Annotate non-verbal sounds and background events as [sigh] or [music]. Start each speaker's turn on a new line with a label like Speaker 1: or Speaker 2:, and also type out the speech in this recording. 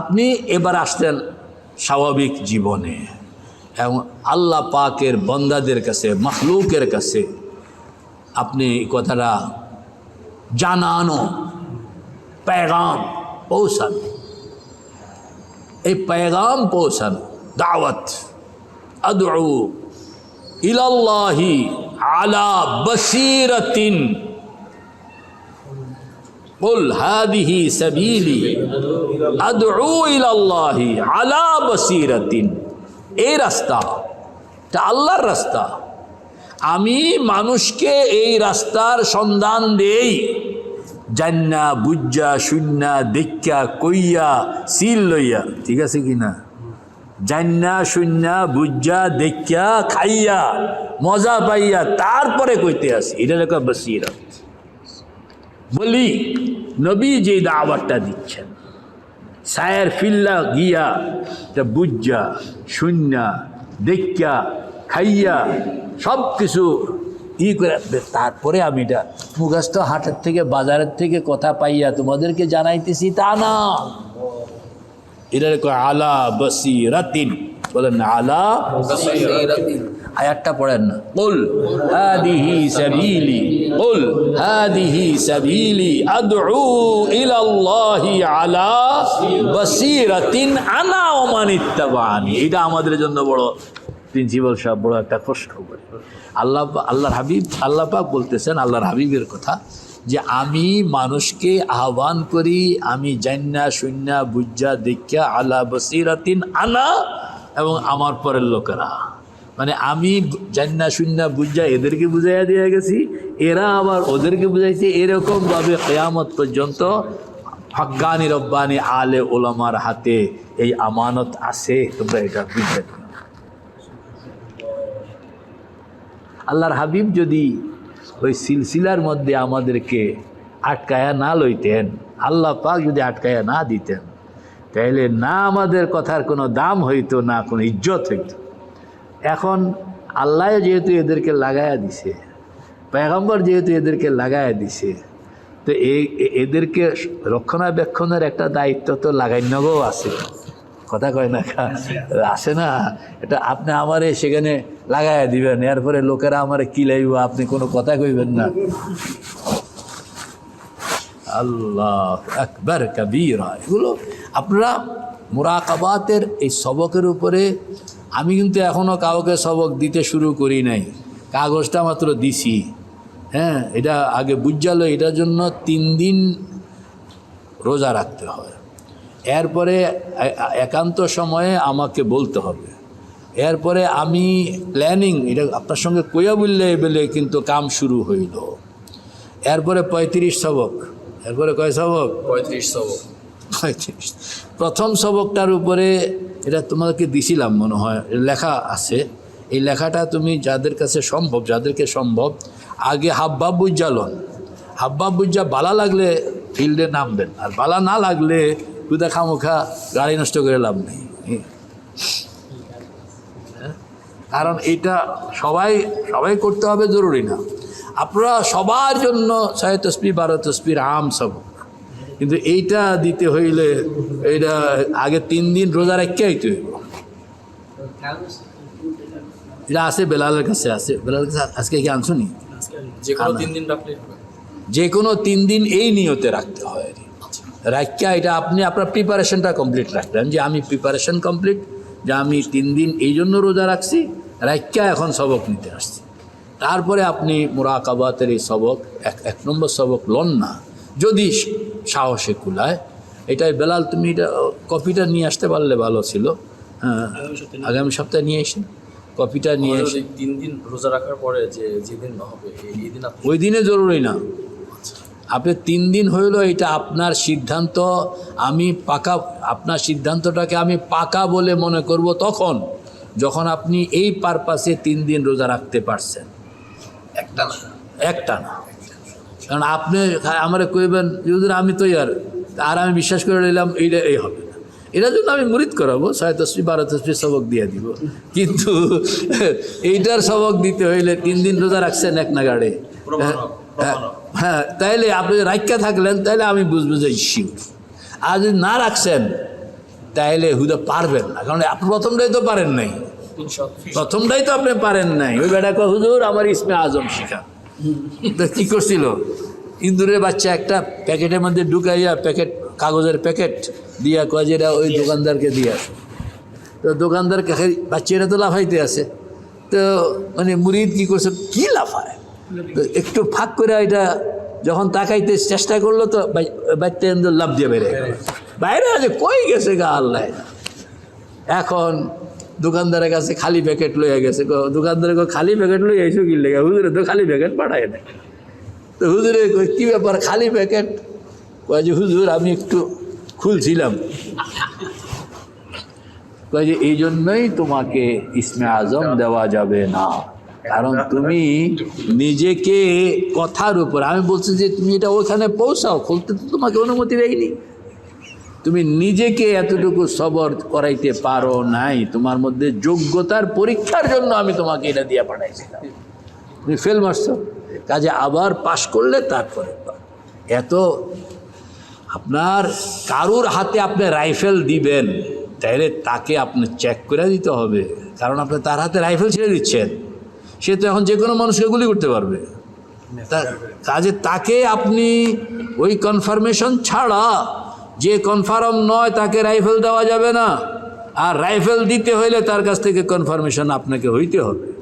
Speaker 1: আপনি এবার আসতেন স্বাভাবিক জীবনে এবং আল্লাহ পাকের বন্দাদের কাছে, মখলুকের কাছে আপনি কথাটা জানানো প্যগাম পৌঁছান। এই প্যগাম পৌঁছান, দাওয়াত আদৌ ইলাল্লাহি আলা বসিরতিন قل هذه سبيلي أدعو إلى الله على بصيرة এই রাস্তা এটা আল্লাহর রাস্তা আমি মানুষকে এই রাস্তার সন্ধান দেই জান্না বুজ্জা শূন্যা দেখা কইয়া সিল লইয়া ঠিক আছে কি না জান্না শূন্যা বুজ্জা দেখা খাইয়া মজা পাইয়া তারপরে কইতে আসি এটা লেখা বসিরত বলি নবী যে দাওয়াতটা দিচ্ছেন। সায়ের ফিল্লা গিয়া তা বুজ্জা শূন্যা দেখা খাইয়া সব কিছু ই করে, তারপরে আমি এটা মুখস্থ হাটের থেকে, বাজারের থেকে কথা পাইয়া তোমাদেরকে জানাইতেছি তা না। কয়, আলা বসি রাতিন বলেন, আলা আয়াতটা পড়েন না। বল হাদিহি সাবিলি বল হাদিহি সাবিলি আদউ ইলা আল্লাহি আলা বসিরাতিন আনা ওয়া মান ইত্তাবানি এটা আমাদের জন্য বড় প্রিন্সিপাল সাহেব বড় একটা কষ্ট করে। আল্লাহ আল্লাহর হাবিব, আল্লাহ পাক বলতেছেন, আল্লাহর হাবিবের কথা যে আমি মানুষকে আহ্বান করি, আমি জান্না শূন্যা বুজ্জা দেখা আলা বসিরাতিন আনা এবং আমার পরের লোকেরা। মানে আমি জান্না শূন্য বুঝা এদেরকে বুঝাইয়া দিয়ে গেছি, এরা আবার ওদেরকে বুঝাইছে এরকমভাবে কেয়ামত পর্যন্ত হজ্ঞানি রব্বানি আলে ওলামার হাতে এই আমানত আছে। তোমরা এটা বুঝবে আল্লাহর হাবিব যদি ওই সিলসিলার মধ্যে আমাদেরকে আটকায়া না লইতেন, আল্লাহ পাক যদি আটকায়া না দিতেন তাহলে না আমাদের কথার কোনো দাম হইতো, না কোনো ইজ্জত হইতো। এখন আল্লাহ যেহেতু এদেরকে লাগায়া দিছে পেগম্বর যেহেতু এদেরকে লাগায়া দিছে, তো এই এদেরকে রক্ষণাবেক্ষণের একটা দায়িত্ব তো লাগাইনগও আছে। কথা কয় না? আসে না। এটা আপনি আমারে সেখানে লাগাইয়া দিবেন, এরপরে লোকেরা আমারে কি লাইব, আপনি কোনো কথা কইবেন না। আল্লাহ আকবর কবিরা। এগুলো আপনারা মুরাকাবাতের এই সবকের উপরে আমি কিন্তু এখনও কাউকে সবক দিতে শুরু করি নাই। কাগজটা মাত্র দিছি। হ্যাঁ এটা আগে বুঝালো এটার জন্য তিন দিন রোজা রাখতে হয়। এরপরে একান্ত সময়ে আমাকে বলতে হবে। এরপরে আমি প্ল্যানিং এটা আপনার সঙ্গে কইয়া বললে বলে কিন্তু কাম শুরু হইল। এরপরে পঁয়ত্রিশ সবক। এরপরে কয় সবক?
Speaker 2: পঁয়ত্রিশ সবক।
Speaker 1: পঁয়ত্রিশ। প্রথম সবকটার উপরে এটা তোমাদেরকে দিছিলাম মনে হয়, লেখা আছে। এই লেখাটা তুমি যাদের কাছে সম্ভব, যাদেরকে সম্ভব, আগে হাব্বা বুজ্জালন হাব্বা বুজ্জা বালা লাগলে ফিল্ডে নামবেন আর বালা না লাগলে কুদা খামুখা গাড়ি নষ্ট করে লাভ নেই? কারণ এটা সবাই সবাই করতে হবে জরুরি না। আপনারা সবার জন্য ছয় তসবি, বারো তসবির আম সবক কিন্তু এইটা দিতে হইলে এইটা আগে তিন দিন রোজা রেখে হইতে হইব। এটা আছে বেলালের কাছে আছে। বেলালের কাছে আজকে কি আনছো নি?
Speaker 2: যে কোনো তিন দিন
Speaker 1: যে কোনো তিন দিন এই নিয়তে রাখতে হয়। আর কি। রাখিয়া এটা আপনি আপনার প্রিপারেশনটা কমপ্লিট রাখলেন যে আমি প্রিপারেশন কমপ্লিট যে আমি তিন দিন এই জন্য রোজা রাখছি রাখিয়া এখন সবক নিতে আসছি। তারপরে আপনি মোরাকাবাতের এই সবক এক এক নম্বর সবক লন না। যদি সাহসে কুলায়। এটাই বেলাল তুমি এটা কপিটা নিয়ে আসতে পারলে ভালো ছিল। হ্যাঁ আগামী সপ্তাহে নিয়ে এসে কপিটা নিয়ে এসে।
Speaker 2: তিন দিন রোজা রাখার পরে যে যেদিন হবে এই- এই দিন
Speaker 1: ওই দিনে জরুরি না। আপনি তিন দিন হইল এটা আপনার সিদ্ধান্ত আমি পাকা আপনার সিদ্ধান্তটাকে আমি পাকা বলে মনে করব তখন যখন আপনি এই পারপাসে তিন দিন রোজা রাখতে পারছেন।
Speaker 2: একটা না
Speaker 1: একটা না কারণ আপনি আমার কইবেন যদি আমি তো ইয়ার আর আমি বিশ্বাস করে নিলাম এইটা এই হবে না। এটার জন্য আমি মুরিদ করাবো ছয় তসবি বারো তসবি সবক দিয়ে দিব। কিন্তু [laughs] এইটার সবক দিতে হইলে তিন দিন রোজা রাখছেন এক নাগাড়ে।
Speaker 2: হোক,
Speaker 1: হ্যাঁ, হ্যাঁ তাইলে আপনি রাখা থাকলেন তাইলে আমি বুঝব যে শিওর আর যদি না রাখছেন তাইলে হুদা পারবেন না কারণ আপনি প্রথমটাই তো পারেন নাই। প্রথমটাই তো আপনি পারেন নাই। ওই বেটা হুজুর আমার ইসমে আজম শিখা। তো কী করছিল? ইন্দুরের বাচ্চা একটা প্যাকেটের মধ্যে ঢুকাইয়া প্যাকেট, কাগজের প্যাকেট দিয়া কয় যেটা ওই দোকানদারকে দিয়ে। আসে তো দোকানদার কাছে বাচ্চারা তো লাফাইতে আছে। তো মানে মুরিদ কী করছে? কি লাফায়? তো একটু ফাঁক করে এটা যখন তাকাইতে চেষ্টা করল তো বাচ্চা লাভ দিয়ে বেড়ে। বাইরে আছে, কই গেছে গা আল্লাহ? এখন দোকানদারের কাছে খালি প্যাকেট লইয়া গেছে। ক- দোকানদারে কয়, খালি প্যাকেট লই এসো কি লেগে? হুজুরে তো খালি প্যাকেট পাঠায় না তো হুজুরে কি ব্যাপার খালি প্যাকেট কয় হুজুর আমি একটু খুলছিলাম। কয় এই জন্যই তোমাকে ইসমে আজম দেওয়া যাবে না। কারণ তুমি নিজেকে কথার উপর আমি বলছি যে তুমি এটা ওখানে পৌঁছাও খুলতে তো তোমাকে অনুমতি দেয়নি। তুমি নিজেকে এতটুকু সবর করাইতে পারো নাই। তোমার মধ্যে যোগ্যতার পরীক্ষার জন্য আমি তোমাকে এটা দিয়ে পাঠাইছিলাম। তুমি ফেল মারছো। কাজে আবার পাশ করলে তারপরে এত আপনার কারুর হাতে আপনি রাইফেল দিবেন তাইলে তাকে আপনি চেক করে দিতে হবে। কারণ আপনি তার হাতে রাইফেল ছেড়ে দিচ্ছেন। সে তো এখন যে কোনো মানুষকে গুলি করতে পারবে। তা- কাজে তাকে আপনি ওই কনফার্মেশন ছাড়া যে কনফার্ম নয়, তাকে রাইফেল দেওয়া যাবে না। আর রাইফেল দিতে হইলে তার কাছ থেকে কনফার্মেশন আপনাকে হইতে হবে।